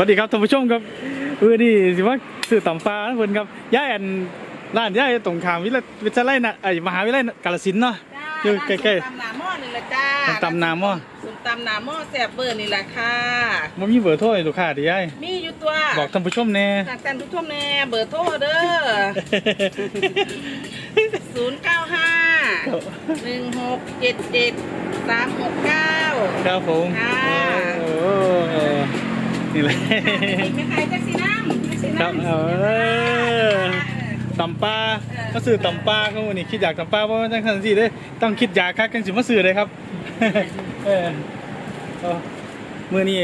สวัสดีครับท่านผู้ชมครับเออนี่สิว่าสื่อต่ำฟ้านะเพิ่นครับย่าแอนร้านย่าตรงขามวิทยาวิทยาลัยนะไอ้มหาวิทยาลัยกาฬสินธุ์เนาะอยู่ใกล้ๆๆตำหนาหม้อนี่แหละจ้าส้มตำหน้าหม้อส้มตำหนาหม้อแซ่บเบอร์นี่แหละค่ะมันมีเบอร์โทรให้ลูกค้าดิย่ายมีอยู่ตัวบอกท่านผู้ชมแน่ทางการทุกท่านแน่เบอร์โทรเด้อศูนย์เก้าห้าหนึ่งหกเจ็ดเจ็ดสามหกเก้าครับผมค่ะโอ้เออ นี่แหละไม่ใครแท็กซี่น้ำแท็กซี่ครับน้ำเออตำปลามาซื้อตำปลาเขาวันนี้คิดอยากตำปลาเพราะว่าจังสันสิเด้ต้องคิดอยากคักกันสิมาซื้อเลยครับ เออเอามือนี้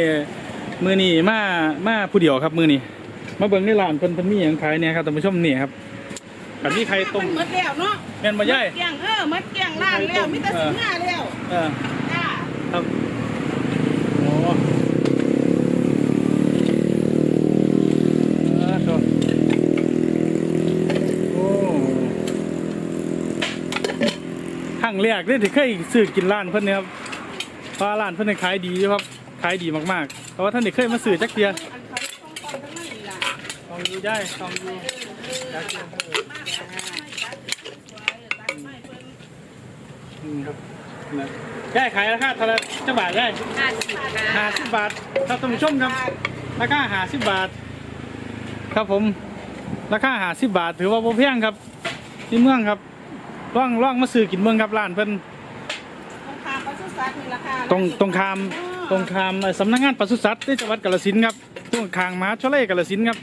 มือนี้มามาผู้เดียวครับมือนี้มาเบิ่งในร้านเพิ่นเพิ่นมีหยังขายเนี่ยครับท่านผู้ชมนี่ครับกับมีไข่ต้มนหมดแล้วเนาะแม่นบ่ย่าย เกลี้ยงเออหมดเกลี้ยงร้านแล้วมิตรสินห้าแล้วเออจ้า ครับโอ้เออโถ่โอ้ครั้ งแรกเลยที่เคยซื้อกินร้านเพิ่อนเนี่ยครับเพราะร้านเพิ่นเนี่ยขายดีครับขายดีมากๆเพราะว่าท่านได้เคยมาซื้อจักเทียลองดูได้ลองดูจักเทียอืมครับนะได้ขายราคาเท่าไรจ้าบาทได้ห้าสิบห้าสิบบาทครับท่านผู้ชมครับ ราคาห้าสิบบาท ครับผม ราคาห้าสิบบาทถือว่าบ่แพงครับ ที่เมืองครับ ร่องร่องมาซื้อกินเมืองครับร้านเพิ่นตรงข้ามปศุสัตว์นี่ราคาตรงตรงคามตรงคามเอ่อสำนักงานปศุสัตว์ที่จังหวัดกาฬสินธุ์ครับตรงคางมหาชลยกาฬสินธุ์ครับ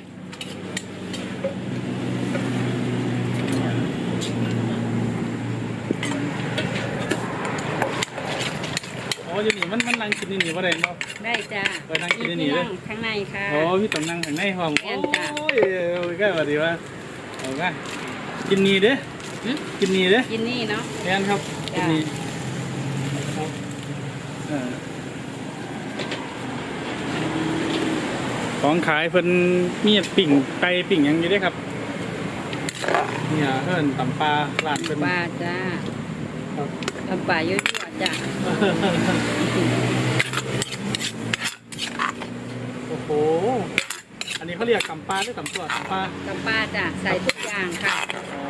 โอ้ยนี่มันมันนั่งกินนี่นี่ว่าไรเนาะ ได้จ้าเออนั่งกินในนี่เลย ข้างในค่ะ โอ้พี่ต้องนั่งข้างในห้องแม่นจ้ะโอ้ยโอ้ยก็ว่าดีว่าเอาไงกินนี่เด้อ หึกินนี่เด้อกินนี่เนาะแม่นครับกินจ้ะนี่ครับเออของขายเพิ่นมีปิ่งไก่ปิ่งหยังอยู่เด้อครับเนี่ยเพิ่นตำปลาร้านเพิ่น ปลาจ้าครับ ทำปลายั่วๆจ้าโอ้โห อันนี้เขาเรียกตำปลาหรือตำตัวตำปลา ทำปลาจ้าใส่ทุกอย่างค่ะ อ๋อ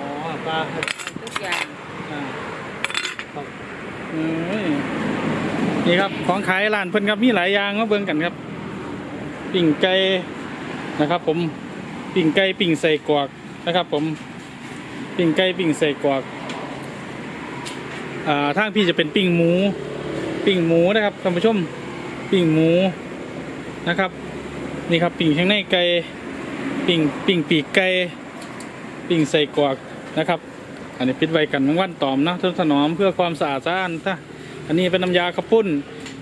ปลาทุกอย่างอ่าครับอืมนี่ครับของขายร้านเพิ่นครับมีหลายอย่างมาเบิ่งกันครับ ปิ่งไก่นะครับ ผมปิ่งไก่ปิ่งใส่กวากนะครับ ผมปิ่งไก่ปิ่งใส่กวากอ่าทางพี่จะเป็นปิ่งหมู ปิ่งหมูนะครับท่านผู้ชมปิ่งหมูนะครับ นี่ครับปิ่งข้างในไก่ปิ่งปิ่งปีกไก่ปิ่งใส่กวาก นะครับ อันนี้ปิดไว้กันทั้งวันตอมนะทนุถนอมเพื่อความสะอาดสะอ้านถ้าอันนี้เป็นน้ำยาข้าวปุ้น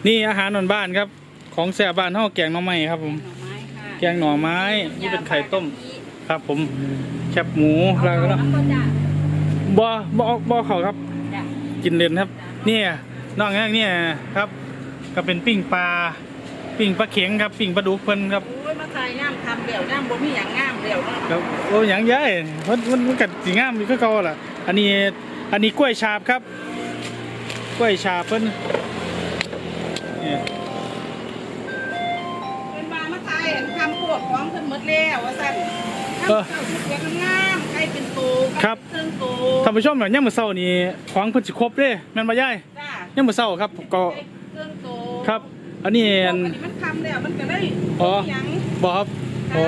นี่อาหารบ้านๆครับ ของแซ่บบ้านเฮาแกงหน่อไม้ครับผมหน่อไม้ค่ะแกงหน่อไม้นี่เป็นไข่ต้มครับผมแคบหมูเอาแล้วก็น้ำก็จ้าบ่บ่บ่เขาครับจ้ากินเล่นครับ เนี่ยนอกจากนี้ครับ ก็เป็นปิ้งปลาปิ้งปลาเข็งครับ ปิ้งปลาดุกเพิ่นครับโอ้ ยมาทายย่ามทำเดี่ยวย่ามบ่มีอย่างงามเดี่ยวเนาะครับโอ้หยังย้ายมันมันมันกัดสีงามอยู่คือเก่าล่ะ อันนี้อันนี้กล้วยฉาบครับ กล้วยฉาบเพิ่นเนี่ยเป็นมามาทายเห็นคำพวกของเพิ่นหมดแล้วว่าซั่นน้ำเจ้าชุดเดียวงามๆใครเป็นตูใครเป็นเครื่องตูท่านผู้ชมเนี่ยามมื้อเช้านี่ของเพิ่นสิครบเด้แม่นบ่ยายจ้ายังมื้อเช้าครับก็ใครเป็นเครื่องตูครับ อันนี้ พวกอัอันนนี้มันคำแล้วมันก็ได้อ๋อหยัง บ่ครับโอ้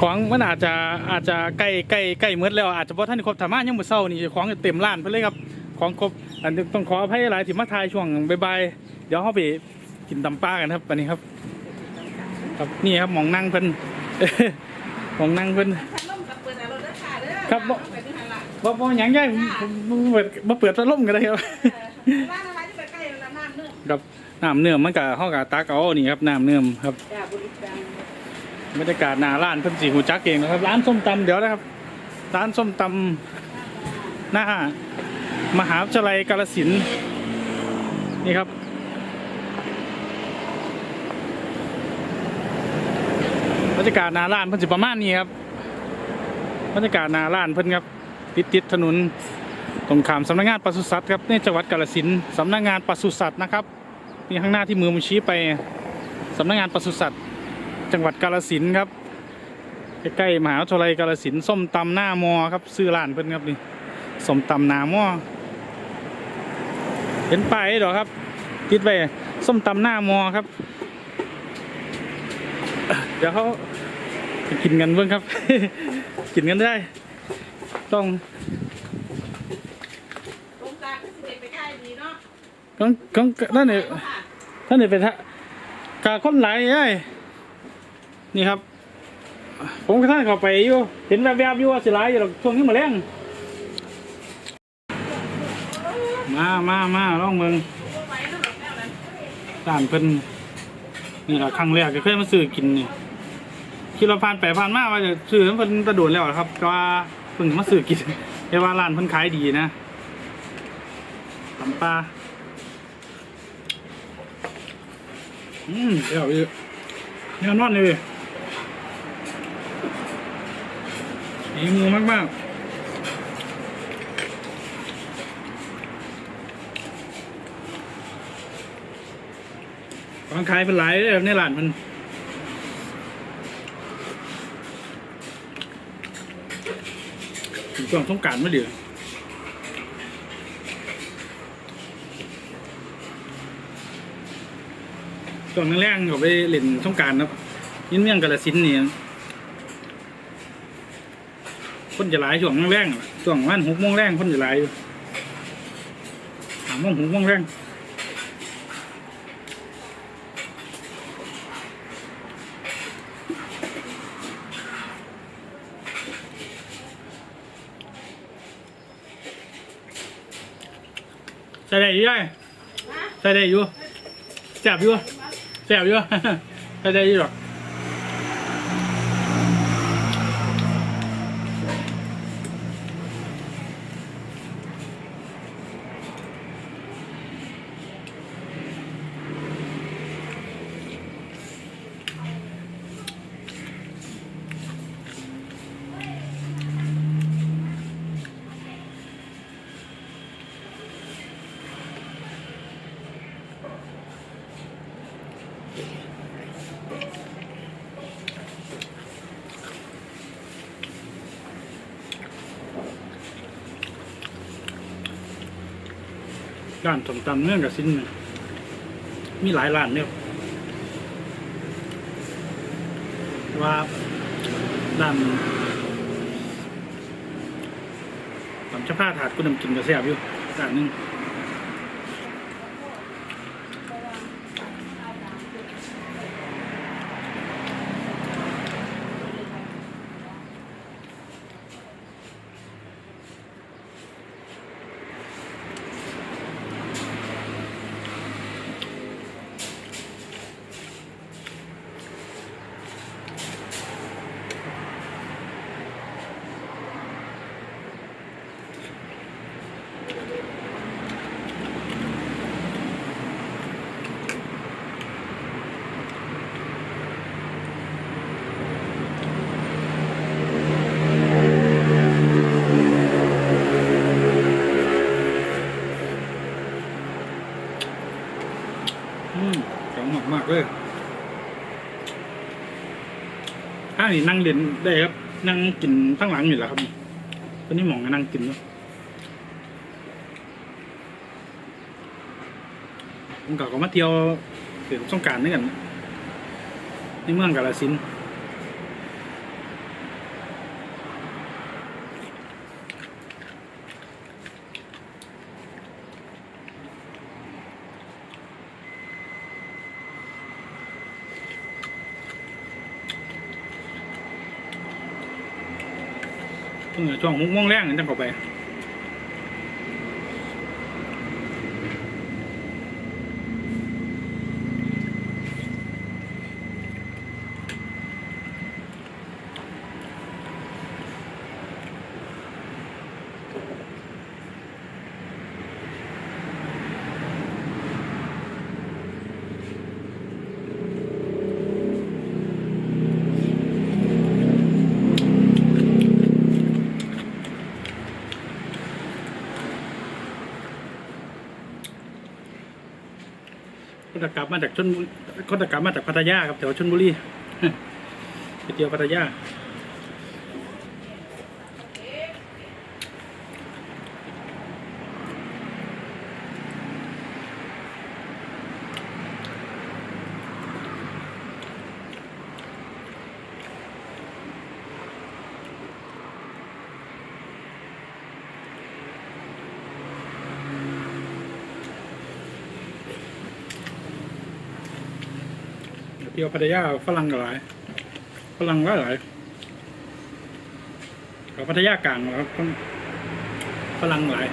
ของมันอาจจะอาจจะใกล้ใกล้ใกล้หมดแล้วอาจจะบ่ทันได้ครบถามายังมื้อเช้านี่ของเต็มร้านเพิ่นเลยครับของครบอันนี้ต้องขออภัยหลายที่มาถ่ายช่วงบ่ายๆเดี๋ยวเฮาไปกินตำปลากันครับอันนี้ครับ ครับนี่ครับมองนั่งเพิ่นมองนั่งเพิ่นครับบ่เอปบ่ยังใหญ่ผมผมเปิดบ่เปิดพัดลมก็ได้ครับเออร้านอะไรที่ไปใกล้ร้านน้ำเนื้อกับ น้ำเนื่อมมันก็เฮาก็ตักเอานี่ครับน้ำเนื่อมครับจ้าบริการบรรยากาศหน้าร้านเพิ่นสิหูจักเองนะครับ ร้านส้มตำเดี๋ยวนะครับ ร้านส้มตำหน้ามหาวิทยาลัยกาฬสินนี่ครับบรรยากาศหน้าร้านเพิ่นสิประมาณนี้ครับบรรยากาศหน้าร้านเพิ่นครับติดติดถนนตรงขามสำนักงานปศุสัตว์ครับในจังหวัดกาฬสินสำนักงานปศุสัตว์นะครับ นี่ข้างหน้าที่มือมันชี้ไปสำนักงานปศุสัตว์จังหวัดกาฬสินธุ์ครับใกล้ๆมหาวิทยาลัยกาฬสินธุ์ส้มตำหน้ามอครับซื้อร้านเพิ่นครับนี่ส้มตำหน้ามอเห็นป้ายเหรอครับ ติดไว้ส้มตำหน้ามอครับ เดี๋ยวเขาไปกินกันเบิ่งครับ กินกันได้ ต้องตรงกลางก็สิเด็ไปค่ายดีเนาะต้องต้องนั่นเนี่ย ท่านนี่เป็นทะกาคนไหลไอ้ยนี่ครับ ผมกับท่านเข้าไปอยู่ เห็นแวบๆอยู่ว่าสิหลอยู่หรอกช่วงนี้มาแรงมามามาลองเมืองร้านเพิ่นนี่แหละครั้งแรกที่เคยมาซื้อกินนี่คิดว่าผ่านไปผ่านมาว่าจะซื้อเพิ่นตะโดดแล้วครับแต่ว่าเพิ่งมาซื้อกินแต่ว่าร้านเพิ่นขายดีนะตำปลา อืมเดี๋ยวอีกแน่นอนเลยดีงูมากมากๆวางขายเป็นหลายเลยในร้านมันถึงช่วงสงการมาเดือ ช่วงแรกๆก็ไปเล่นสงการครับยินเมี่ยงกาลสินนี่คนจะหลายช่วงแรกๆช่วงวันหกโมงแรงคนจะหลายอยู่สามโมงหกโมงแรงใส่ได้อยังใส่ได้อยู่แสบอยู่ แสบอยู่ไปได้อยู่หรอก ร้านสมตำเนื่องกับสิ้นมีหลายร้านเนี่ยว่าร้านตำชะผ้าถาดกุนำกินกับแซ่บอยู่ร้านหนึงอืมของมากมากๆเลยข้าง นี่นั่งเด่นได้ครับ นั่งกินข้างหลังอยู่แล้วครับตอนนี้หมองก็นั่งกินแล้วผมก็มาเที่ยวเที่ยวสงการนี่กันในเมืองกาลสินธุ์ เพิ่งจะช่วงมุกม่วงแรงนี่จังเข้าไป มาจากชนเขาตะกลับมาจากพัทยาครับแถวชนบุรีก๋วยเตี๋ยวพัทยา เตี๋ยวพัทยาฝรั่งหลายฝรั่งหลายหลายเอาพัทยากลางแล้วต้อฝรั่งหลาย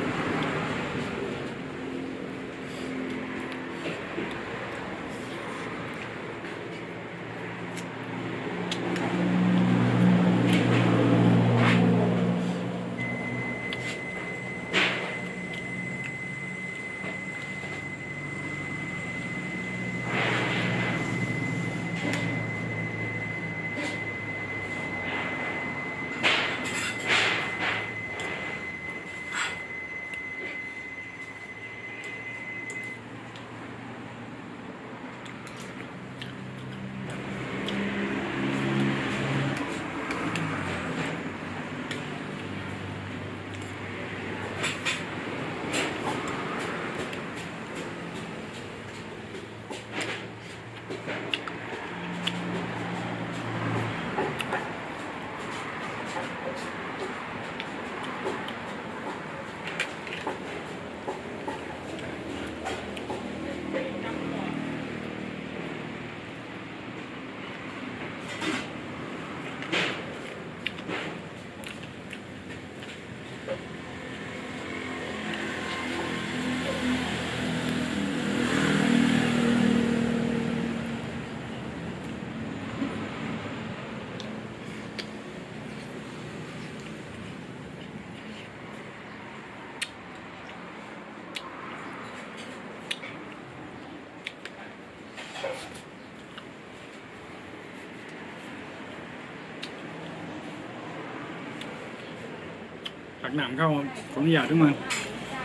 ตักน้ำเข้าขออนุญาตด้วยมือ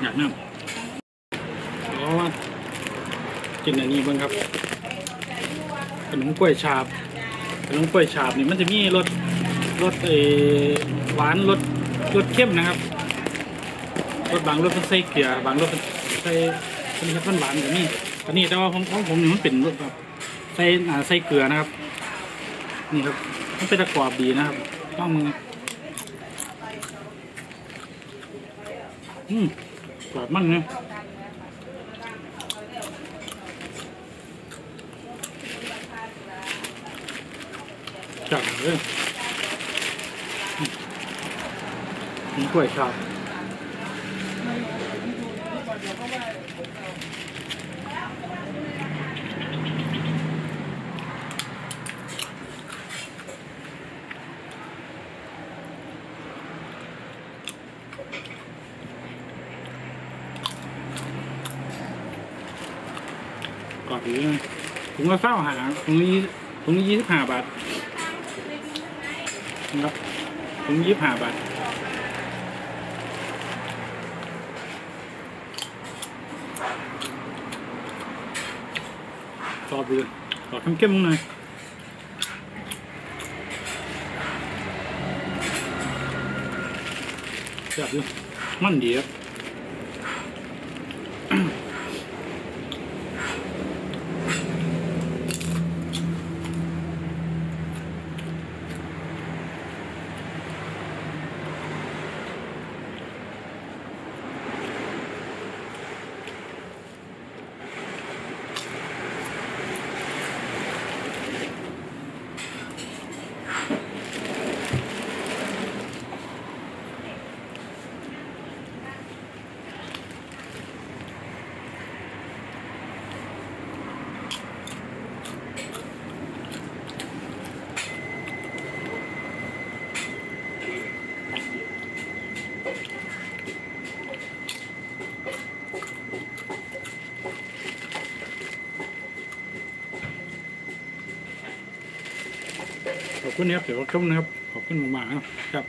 อยากน้ำเพราะว่ากินอันนี้บ้างครับขนมกล้วยฉาบขนมกล้วยฉาบนี่มันจะมีรสรสเออหวานรสรสเข้มนะครับรสบางรสมันใส่เกลือบางรสมันใส่เป็นรสหวานแบบนี้อันนี้แต่ว่าของของผมนี่มันเป็นรสแบบใส่ใส่เกลือนะครับ นี่ครับมันเป็นตะกรอบดีนะครับต้องมือ อืมกรอบมันนะจับเลยมมีกล้วยชาบกรอบดีนะ ถุงละเศร้าหาถุงนี้ถุงนี้ยี่สิบห้าบาทนะครับถุงยี่สิบห้าบาทกรอบดีกรอบเข้มๆหน่อยแบบดีมันดีครับขอบ คุณนะครับเดี๋ยวชมนะครับ ขอบคุณมากๆนะครับ